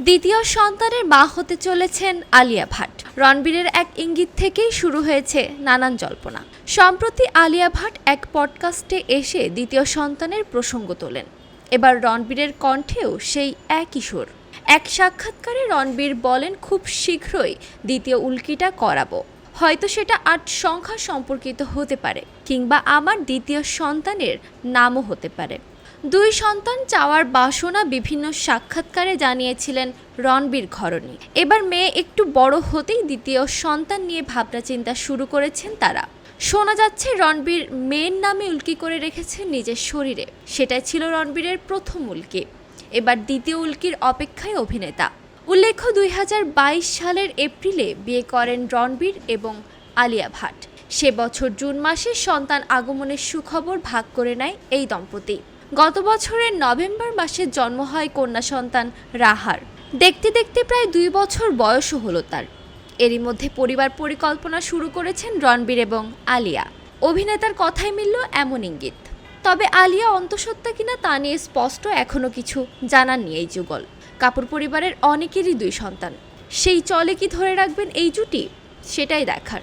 দ্বিতীয় সন্তানের মা হতে চলেছেন আলিয়া ভাট। রণবীরের এক ইঙ্গিত থেকেই শুরু হয়েছে নানান জল্পনা। সম্প্রতি আলিয়া ভাট এক পডকাস্টে এসে দ্বিতীয় সন্তানের প্রসঙ্গ তোলেন। এবার রণবীরের কণ্ঠেও সেই একই সুর। এক সাক্ষাৎকারে রণবীর বলেন, খুব শীঘ্রই দ্বিতীয় উল্কিটা করাবো। হয়তো সেটা আট সংখ্যা সম্পর্কিত হতে পারে, কিংবা আমার দ্বিতীয় সন্তানের নামও হতে পারে। দুই সন্তান চাওয়ার বাসনা বিভিন্ন সাক্ষাৎকারে জানিয়েছিলেন রণবীর ঘরণী। এবার মেয়ে একটু বড় হতেই দ্বিতীয় সন্তান নিয়ে ভাবনা চিন্তা শুরু করেছেন তারা। শোনা যাচ্ছে রণবীর মেয়ের নামে উল্কি করে রেখেছেন নিজের শরীরে। সেটাই ছিল রণবীরের প্রথম উল্কি। এবার দ্বিতীয় উল্কির অপেক্ষায় অভিনেতা। উল্লেখ্য, দুই হাজার বাইশ সালের এপ্রিলে বিয়ে করেন রণবীর এবং আলিয়া ভাট। সে বছর জুন মাসে সন্তান আগমনের সুখবর ভাগ করে নেয় এই দম্পতি। গত বছরের নভেম্বর মাসে জন্ম হয় কন্যা সন্তান রাহার। দেখতে দেখতে প্রায় দুই বছর বয়সও হলো তার। এরই মধ্যে পরিবার পরিকল্পনা শুরু করেছেন রণবীর এবং আলিয়া। অভিনেতার কথাই মিলল এমন ইঙ্গিত। তবে আলিয়া অন্তঃসত্ত্বা কিনা তা নিয়ে স্পষ্ট এখনও কিছু জানাননি এই যুগল। কাপুর পরিবারের অনেকেরই দুই সন্তান। সেই চলে কি ধরে রাখবেন এই জুটি? সেটাই দেখার।